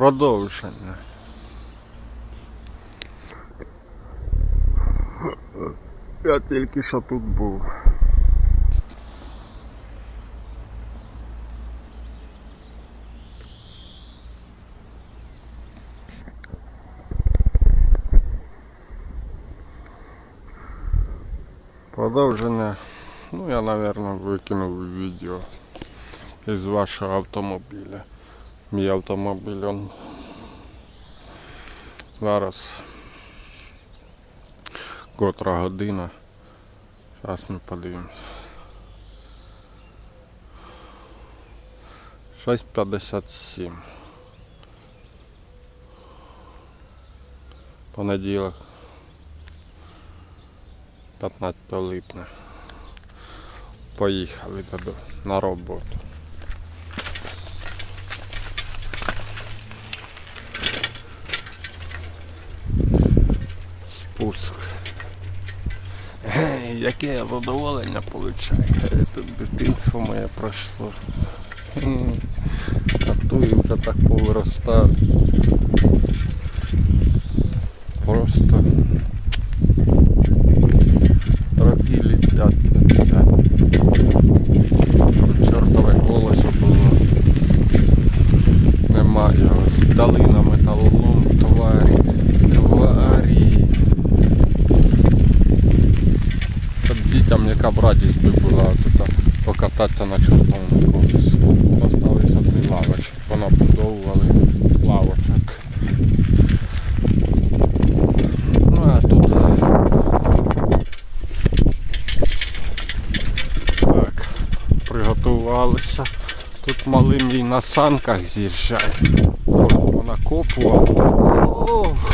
Продовження. Я тільки що тут був. Продовження. Ну я, наверное, викинув відео із вашого автомобіля. Мій автомобіль он зараз котра година. Зараз ми подивимось. 6.57. Понеділок. 15 липня. Поїхали туди на роботу. Спуск. Яке я задоволення получаю. Е, Тут дитинство моє пройшло. Хм, Татую вже так повиростав. Просто роки літять. Чортове колесо було. Нема його. Дітям яка радість би була тут покататися на чортовому колесі. Поставили собі лавочки, понабудовували лавочок. Ну а тут так, приготувалися. Тут малий мій на санках з'їжджає. Вона копував.